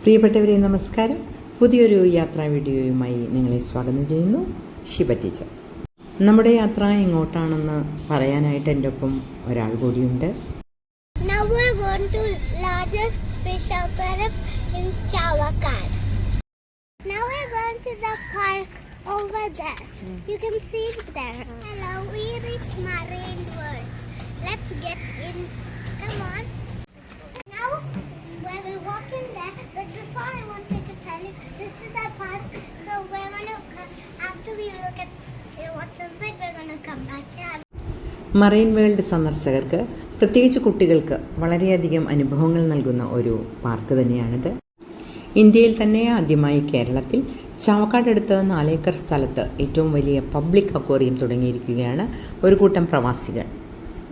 പ്രിയപ്പെട്ടവരെ നമസ്കാരം പുതിയൊരു യാത്രാ വീഡിയോയുമായി നിങ്ങളെ സ്വാഗതം ചെയ്യുന്നു ശിവ ടീച്ചർ നമ്മുടെ യാത്ര എങ്ങോട്ടാണെന്ന് പറയാനായിട്ട് എന്റെ ഒപ്പം ഒരാൾ കൂടിയുണ്ട് Now going to the park over there. You can see there. Hello, we reached World. Let's get in. Marine world സന്ദർശകർക്ക് പ്രത്യേകിച്ച് കുട്ടികൾക്ക് വളരെയധികം അനുഭവങ്ങൾ നൽകുന്ന ഒരു പാർക്ക് തന്നെയാണിത്. ഇന്ത്യയിൽ തന്നെ ആദ്യമായി കേരളത്തിൽ ചാവക്കാടടുത്ത് നാലേക്കർ സ്ഥലത്ത് ഏറ്റവും വലിയ പബ്ലിക് അക്വേറിയം തുടങ്ങിയിരിക്കുകയാണ് ഒരു കൂട്ടം പ്രവാസികൾ.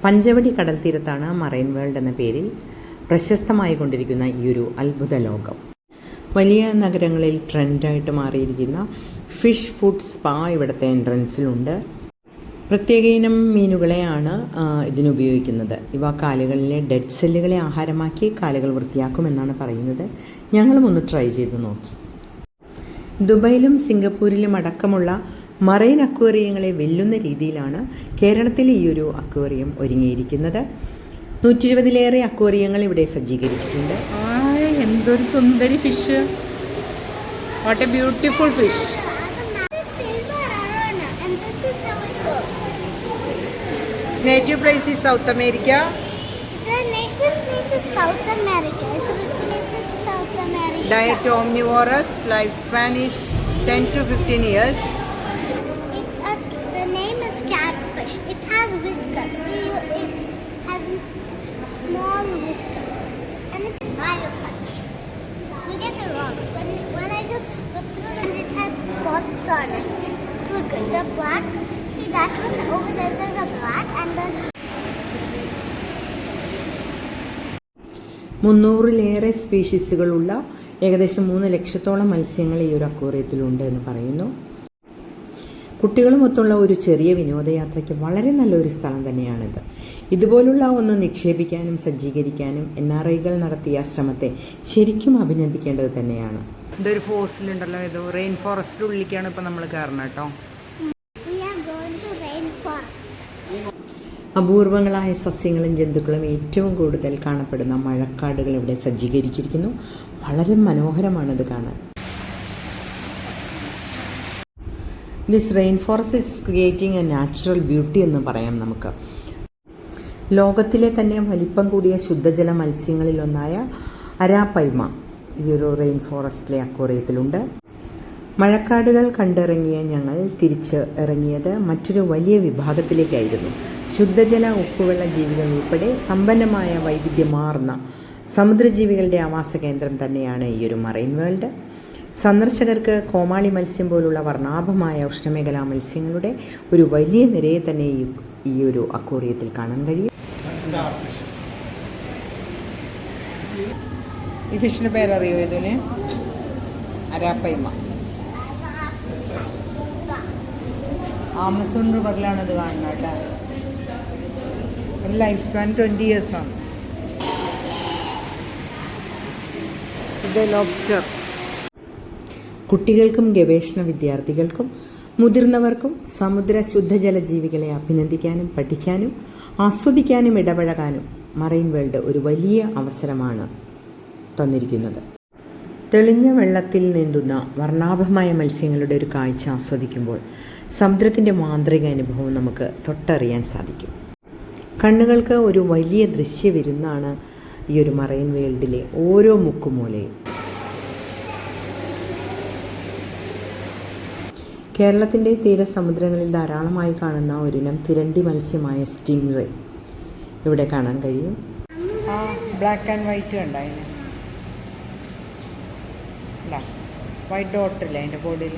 പഞ്ചവടി കടൽ തീരത്താണ് മറൈൻ വേൾഡ് എന്ന പേരിൽ പ്രശസ്തമായി കൊണ്ടിരിക്കുന്ന ഈ ഒരു അത്ഭുത ലോകം. വലിയ നഗരങ്ങളിൽ ട്രെൻഡായിട്ട് മാറിയിരിക്കുന്ന ഫിഷ് ഫുഡ് സ്പാ ഇവിടുത്തെ എൻട്രൻസിലുണ്ട് പ്രത്യേക ഇനം മീനുകളെയാണ് ഇതിനുപയോഗിക്കുന്നത് ഇവ കാലുകളിലെ ഡെഡ് സെല്ലുകളെ ആഹാരമാക്കി കാലുകൾ വൃത്തിയാക്കുമെന്നാണ് പറയുന്നത്. ഞങ്ങളും ഒന്ന് ട്രൈ ചെയ്ത് നോക്കി. ദുബൈയിലും സിംഗപ്പൂരിലും അടക്കമുള്ള മറൈൻ അക്വേറിയങ്ങളെ വെല്ലുന്ന രീതിയിലാണ് കേരളത്തിലെ ഈ ഒരു അക്വേറിയം ഒരുങ്ങിയിരിക്കുന്നത്. നൂറ്റി ഇരുപതിലേറെ അക്വേറിയങ്ങൾ ഇവിടെ സജ്ജീകരിച്ചിട്ടുണ്ട്. എന്തൊരു സുന്ദരി fish what a beautiful fish Its native place is South America. The native place is South America. Diet omnivorous. Lifespan is 10 to 15 years. It's a, the name is catfish. It has whiskers. See, has small whiskers. And it's biopatch. You get the wrong. When, when I just looked through it, it had spots on it. Look, the black See that one over there? There's a black, and then മുന്നൂറിലേറെ സ്പീഷീസുകളുള്ള ഏകദേശം മൂന്ന് ലക്ഷത്തോളം മത്സ്യങ്ങൾ ഈ ഒരു അക്വേറിയത്തിലുണ്ട് എന്ന് പറയുന്നു. കുട്ടികളുമൊത്തുള്ള ഒരു ചെറിയ വിനോദയാത്രയ്ക്ക് വളരെ നല്ലൊരു സ്ഥലം തന്നെയാണിത്. ഇതുപോലുള്ള ഒന്ന് നിക്ഷേപിക്കാനും സജ്ജീകരിക്കാനും എൻ ആർ ഐകൾ നടത്തിയ ശ്രമത്തെ ശരിക്കും അഭിനന്ദിക്കേണ്ടത് തന്നെയാണ്. ഇതൊരു ഫോസിലുണ്ടല്ലോ ഇത് റെയിൻ ഫോറസ്റ്റ് ഉള്ളിലേക്കാണ് ഇപ്പം നമ്മൾ കയറണം കേട്ടോ we are going to rainforest. അപൂർവങ്ങളായ സസ്യങ്ങളും ജന്തുക്കളും ഏറ്റവും കൂടുതൽ കാണപ്പെടുന്ന മഴക്കാടുകൾ ഇവിടെ സജ്ജീകരിച്ചിരിക്കുന്നു. വളരെ മനോഹരമാണത് കാണാൻ. This rain forest is creating a natural beauty എന്ന് പറയാം നമുക്ക്. ലോകത്തിലെ തന്നെ വലിപ്പം കൂടിയ ശുദ്ധജല മത്സ്യങ്ങളിലൊന്നായ അരാപൈമ ഈ ഒരു റെയിൻ ഫോറസ്റ്റിലെ അക്വറിയത്തിലുണ്ട്. മഴക്കാടുകൾ കണ്ടിറങ്ങിയ ഞങ്ങൾ തിരിച്ച് ഇറങ്ങിയത് മറ്റൊരു വലിയ വിഭാഗത്തിലേക്കായിരുന്നു. ശുദ്ധജല ഉപ്പുവെള്ള ജീവികൾ ഉൾപ്പെടെ സമ്പന്നമായ വൈവിധ്യമാർന്ന സമുദ്രജീവികളുടെ ആവാസ കേന്ദ്രം തന്നെയാണ് ഈ ഒരു മറൈൻ വേൾഡ്. സന്ദർശകർക്ക് കോമാളി മത്സ്യം പോലുള്ള വർണാഭമായ ഉഷ്ണമേഖലാ മത്സ്യങ്ങളുടെ ഒരു വലിയ നിരയെ തന്നെ ഈ ഒരു അക്വോറിയത്തിൽ കാണാൻ കഴിയും. ഈ ഫിഷിന്റെ പേരറിയോ ഇതിന് അരാപ്പൈമ. ആമസോൺ റിവറിലാണ് ഇത് കാണുന്നത് കേട്ടോ. ഒരു ലൈഫ് സ്പാൻ ട്വന്റി ഇയേഴ്സാണ് ഇത് ലോബ്സ്റ്റർ കുട്ടികൾക്കും ഗവേഷണ വിദ്യാർത്ഥികൾക്കും മുതിർന്നവർക്കും സമുദ്ര ശുദ്ധജല ജീവികളെ അഭിനന്ദിക്കാനും പഠിക്കാനും ആസ്വദിക്കാനും ഇടപഴകാനും മറൈൻ വേൾഡ് ഒരു വലിയ അവസരമാണ് തന്നിരിക്കുന്നത്. തെളിഞ്ഞ വെള്ളത്തിൽ നീന്തുന്ന വർണാഭമായ മത്സ്യങ്ങളുടെ ഒരു കാഴ്ച ആസ്വദിക്കുമ്പോൾ സമുദ്രത്തിന്റെ മാന്ത്രിക അനുഭവം നമുക്ക് തൊട്ടറിയാൻ സാധിക്കും. കണ്ണുകൾക്ക് ഒരു വലിയ ദൃശ്യവിരുന്നാണ് ഈ ഒരു മറൈൻ വേൾഡിലെ ഓരോ മുക്കുമൂലയും. കേരളത്തിന്റെ തീരസമുദ്രങ്ങളിൽ ധാരാളമായി കാണുന്ന ഒരിനം തിരണ്ടി മത്സ്യമായ സ്റ്റിംഗ് റേ. ഇവിടെ കാണാൻ കഴിയും. ബ്ലാക്ക് ആൻഡ് വൈറ്റ് കണ്ട അതിന്? വൈറ്റ് ഡോട്ടില്ല അതിന്റെ ബോഡിയിൽ?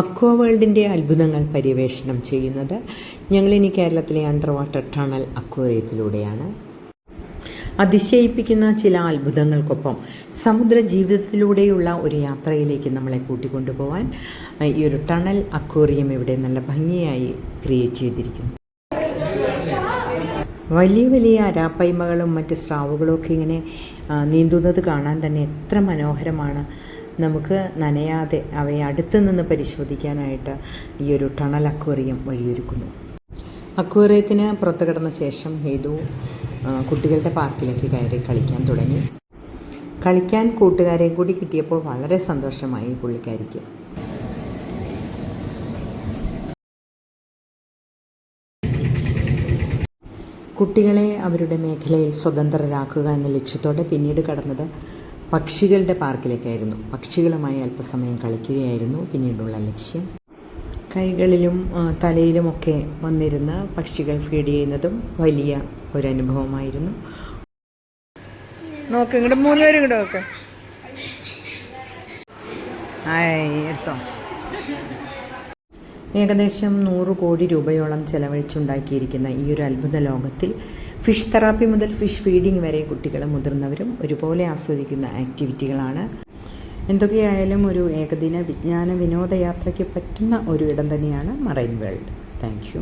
അക്വ വേൾഡിന്റെ അത്ഭുതങ്ങൾ പര്യവേഷണം ചെയ്യുന്നത് ഞങ്ങളിനി കേരളത്തിലെ അണ്ടർ വാട്ടർ ടണൽ അക്വേറിയത്തിലൂടെയാണ്. അതിശയിപ്പിക്കുന്ന ചില അത്ഭുതങ്ങൾക്കൊപ്പം സമുദ്ര ജീവിതത്തിലൂടെയുള്ള ഒരു യാത്രയിലേക്ക് നമ്മളെ കൂട്ടിക്കൊണ്ടുപോകാൻ ഈ ഒരു ടണൽ അക്വേറിയം ഇവിടെ നല്ല ഭംഗിയായി ക്രിയേറ്റ് ചെയ്തിരിക്കുന്നു. വലിയ വലിയ അരാപ്പയ്മകളും മറ്റ് സ്രാവുകളും ഒക്കെ ഇങ്ങനെ നീന്തുന്നത് കാണാൻ തന്നെ എത്ര മനോഹരമാണ്. നമുക്ക് നനയാതെ അവയെ അടുത്ത് നിന്ന് പരിശോധിക്കാനായിട്ട് ഈ ഒരു ടണൽ അക്വേറിയം വഴിയൊരുക്കുന്നു. അക്വേറിയത്തിന് പുറത്തു കിടന്ന ശേഷം ഹേതു കുട്ടികളുടെ പാർക്കിലേക്ക് കയറി കളിക്കാൻ തുടങ്ങി. കളിക്കാൻ കൂട്ടുകാരെ കൂടി കിട്ടിയപ്പോൾ വളരെ സന്തോഷമായി പുള്ളിക്കാരിക്ക്. കുട്ടികളെ അവരുടെ മേഖലയിൽ സ്വതന്ത്രരാക്കുക എന്ന ലക്ഷ്യത്തോടെ പിന്നീട് കടന്നത് പക്ഷികളുടെ പാർക്കിലേക്കായിരുന്നു. പക്ഷികളുമായി അല്പസമയം കളിക്കുകയായിരുന്നു. പിന്നീടുള്ള ലക്ഷ്യം. കൈകളിലും തലയിലുമൊക്കെ വന്നിരുന്ന പക്ഷികൾ ഫീഡ് ചെയ്യുന്നതും വലിയ ഒരു അനുഭവമായിരുന്നു നോക്ക് ഇങ്ങോട്ട് മൂന്ന് പേരും ഇങ്ങോട്ട് നോക്ക്. ആയി എടുത്തോ. ഏകദേശം നൂറ് കോടി രൂപയോളം ചെലവഴിച്ചുണ്ടാക്കിയിരിക്കുന്ന ഈ ഒരു അത്ഭുത ലോകത്തിൽ ഫിഷ് തെറാപ്പി മുതൽ ഫിഷ് ഫീഡിംഗ് വരെ കുട്ടികളും മുതിർന്നവരും ഒരുപോലെ ആസ്വദിക്കുന്ന ആക്ടിവിറ്റികളാണ്. എന്തൊക്കെയായാലും ഒരു ഏകദിന വിജ്ഞാന വിനോദയാത്രയ്ക്ക് പറ്റുന്ന ഒരു ഇടം തന്നെയാണ് മറൈൻ വേൾഡ്. താങ്ക്